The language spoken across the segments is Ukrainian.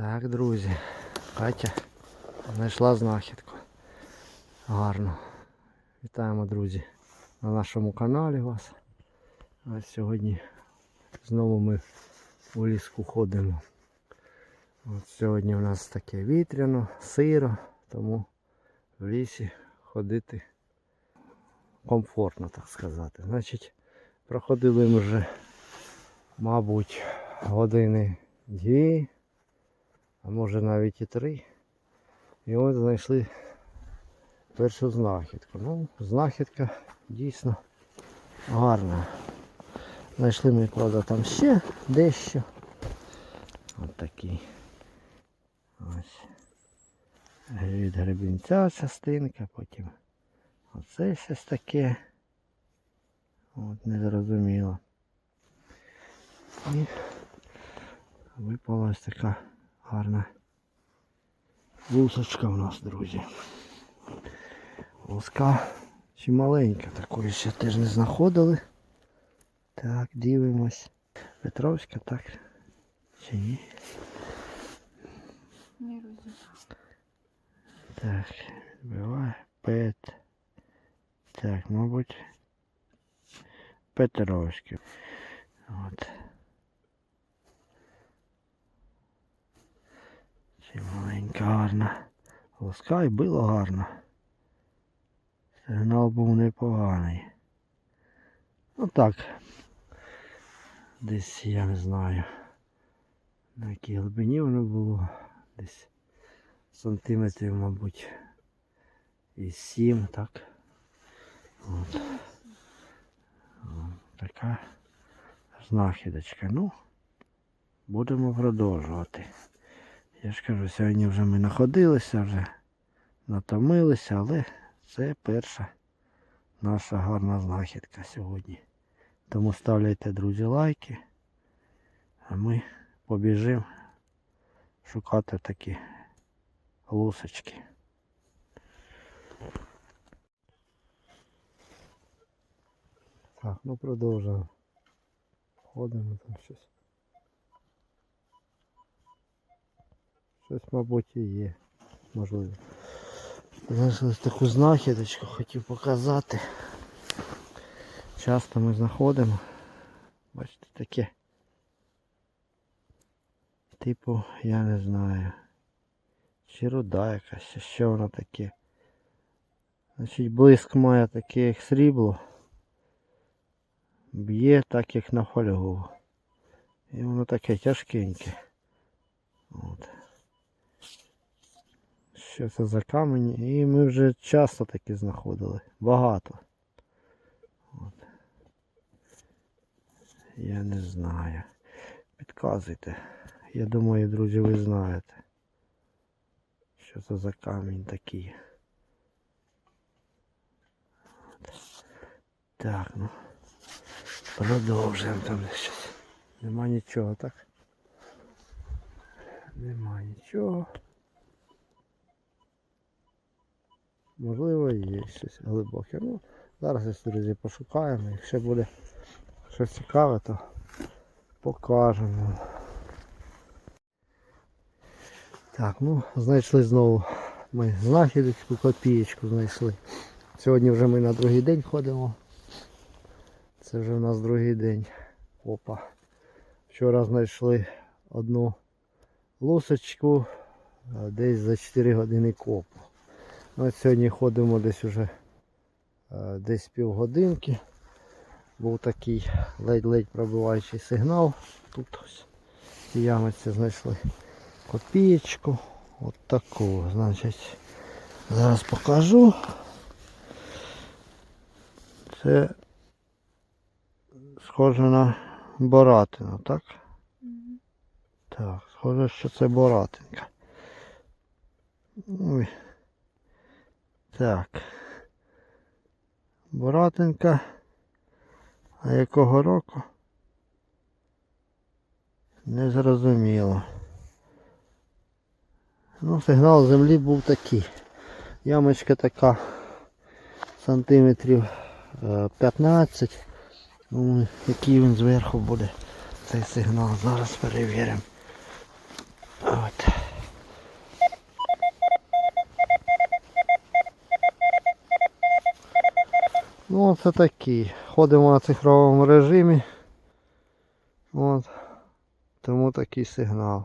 Так, друзі, Катя знайшла знахідку. Гарно. Вітаємо, друзі, на нашому каналі вас. Ось сьогодні знову ми у ліску ходимо. От сьогодні у нас таке вітряно, сиро, тому в лісі ходити комфортно, так сказати. Значить, проходили ми вже, мабуть, години дві, а може навіть і три. І ось знайшли першу знахідку. Ну, знахідка дійсно гарна. Знайшли ми, правда, там ще дещо. От такий. Ось. Від гребінця частинка, потім оце щось таке. От незрозуміло. І випала ось така гарна лусочка у нас, друзі. Луска чи маленька, такої ще теж не знаходили. Так, дивимось. Петровська, так. Чи ні? Не. Так, відбиває. Пет. Так, мабуть. Петровський. От. Чи маленька гарна. Луска і було гарно. Сигнал був непоганий. Ну так. Десь я не знаю. На якій глибині воно було. Десь сантиметрів, мабуть, і 7, так. От. Така знахідочка. Ну, будемо продовжувати. Я ж кажу, сьогодні вже ми находилися, вже натомилися, але це перша наша гарна знахідка сьогодні. Тому ставляйте, друзі, лайки, а ми побіжимо шукати такі лусочки. Так, ну продовжуємо. Ходимо там щось. Щось, мабуть, і є. Можливо. Знайшли таку знахідочку, хотів показати. Часто ми знаходимо. Бачите, таке. Типу, я не знаю. Чи руда якась, що воно таке. Значить, блиск має таке, як срібло. Б'є так, як на фольгу. І воно таке тяжкеньке. От. Що це за камінь? І ми вже часто такі знаходили. Багато. От. Я не знаю. Підказуйте. Я думаю, друзі, ви знаєте. Що це за камінь такий? Так, ну. Продовжуємо там щось. Нема нічого, так? Нема нічого. Можливо, є щось глибоке. Ну, зараз, якщо, друзі, пошукаємо. Якщо буде щось цікаве, то покажемо. Так, ну, знайшли знову ми знахідочку, копієчку знайшли. Сьогодні вже ми на другий день ходимо. Це вже в нас другий день. Опа. Вчора знайшли одну лусочку десь за 4 години копу. Ну, от сьогодні ходимо десь уже десь півгодинки. Був такий ледь-ледь пробиваючий сигнал. Тут ось в цій ямиці знайшли копієчку. От таку. Значить, зараз покажу. Це схоже на боратину, так? Так, схоже, що це боратинка. Так. Боратинка. А якого року? Не зрозуміло. Ну, сигнал землі був такий. Ямочка така сантиметрів е, 15. Ну, який він зверху буде цей сигнал. Зараз перевіримо. Ну це такі. Ходимо на цифровому режимі. От. Тому такий сигнал.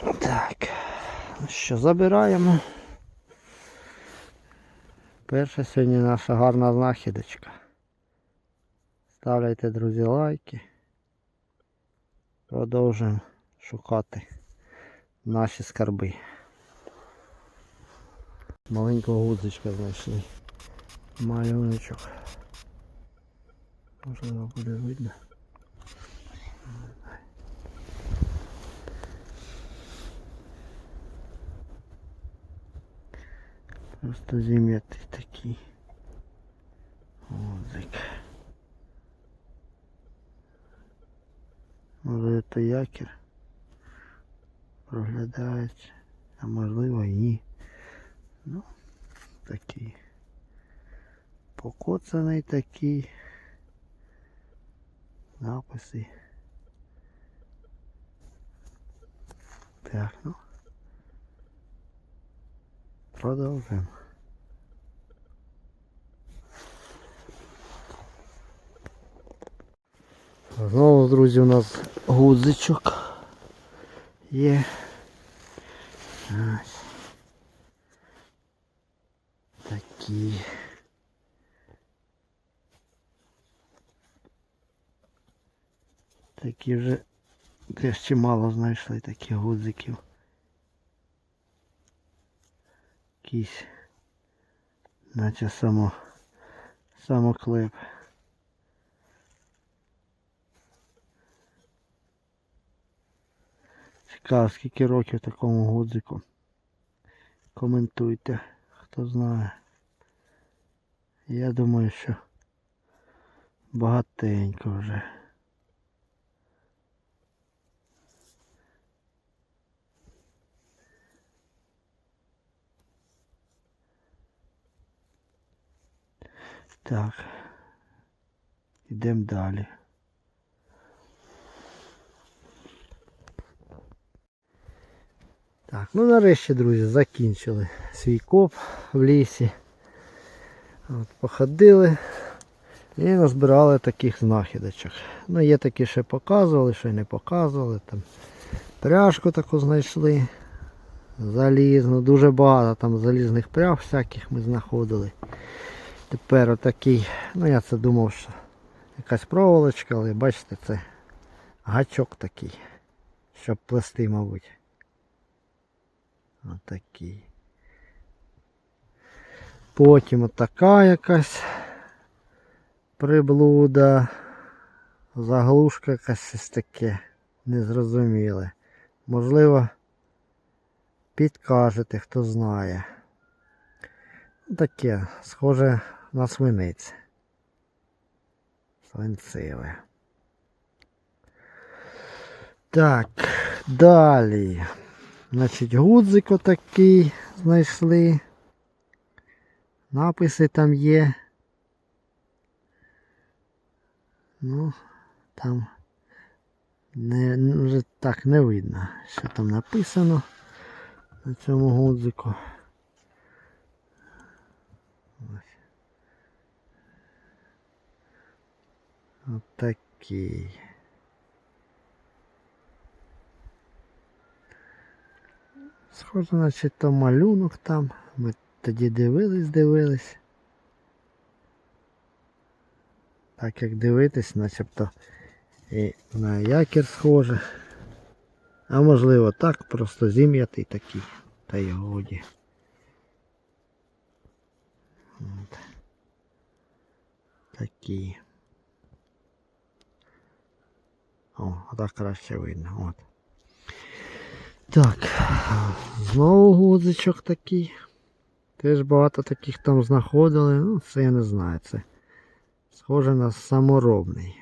Так. Ну що, забираємо. Перша сьогодні наша гарна знахідочка. Ставляйте, друзі, лайки. Продовжуємо шукати наші скарби. Маленького гудзичка знайшли. Малюночок. Можливо буде видно. Просто зім'ятий такий. Гудзик. Може це якір проглядається, а можливо і ні. Ну, такий. Покоцаний такий. Написи. Так, ну. Продовжуємо. Знову, друзі, у нас гудзичок є. Ось. Такі. Такі вже теж чимало знайшли таких гудзиків. Якісь наче само самоклеп. Цікаво, скільки років такому гудзику. Коментуйте, хто знає. Я думаю, що багатенько вже. Так. Йдемо далі. Так, ну нарешті, друзі, закінчили свій коп в лісі. От, походили і назбирали таких знахідочок. Ну, є такі, що показували, що не показували. Там пряжку таку знайшли. Залізну, дуже багато там залізних пряг всяких ми знаходили. Тепер отакий, ну я це думав, що якась проволочка, але бачите, це гачок такий, щоб плести, мабуть. Отакий. Потім отака якась приблуда. Заглушка якась таке незрозуміле. Можливо, підкажете, хто знає. Таке, схоже на свинець. Свинцеве. Так, далі. Значить, гудзик отакий знайшли. Написи там є. Ну, там не, вже так не видно, що там написано на цьому гудзику. Ось. Отакий. Схоже, значить, то малюнок там. Тоді дивились, дивились. Так як дивитись, начебто і на якір схоже. А можливо так, просто зім'ятий такий. Та й годі. От. Такі. О, так краще видно. От. Так, знову гудзичок такий. Теж багато таких там знаходили. Ну, це я не знаю. Це схоже на саморобний.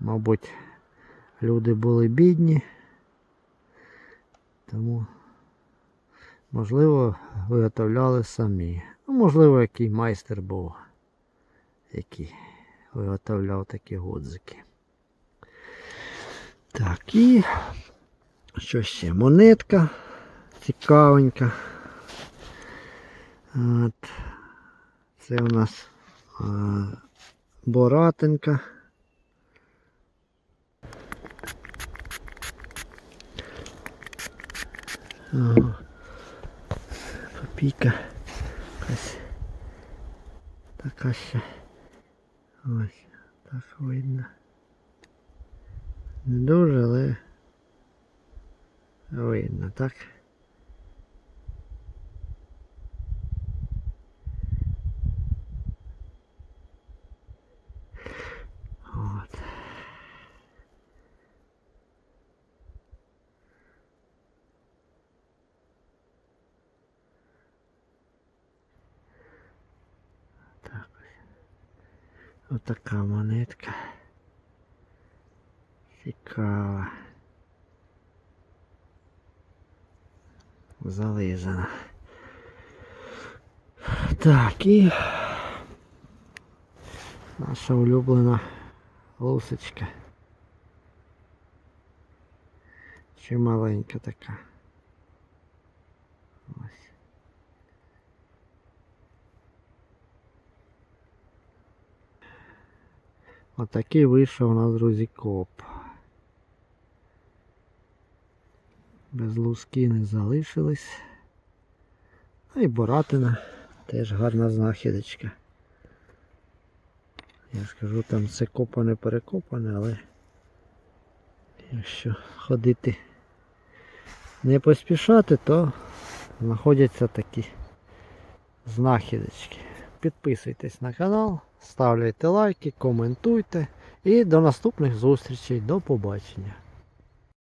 Мабуть, люди були бідні. Тому, можливо, виготовляли самі. Ну, можливо, який майстер був, який виготовляв такі гудзики. Так, і Що ще? Монетка цікавенька. От. Це у нас а, боратинка. Ага. Копійка. Якась така ще. Ось, так видно. Не дуже, але видно, так? От. Так ось. Отака монетка. Цікава. Зализана. Так, і наша улюблена лусочка. Чи маленька така. Ось. Отакий вийшов у нас, друзі, коп. Без луски не залишились. Ну і боратина теж гарна знахідочка. Я ж кажу, там все копане перекопане, але якщо ходити не поспішати, то знаходяться такі знахідочки. Підписуйтесь на канал, ставляйте лайки, коментуйте і до наступних зустрічей. До побачення.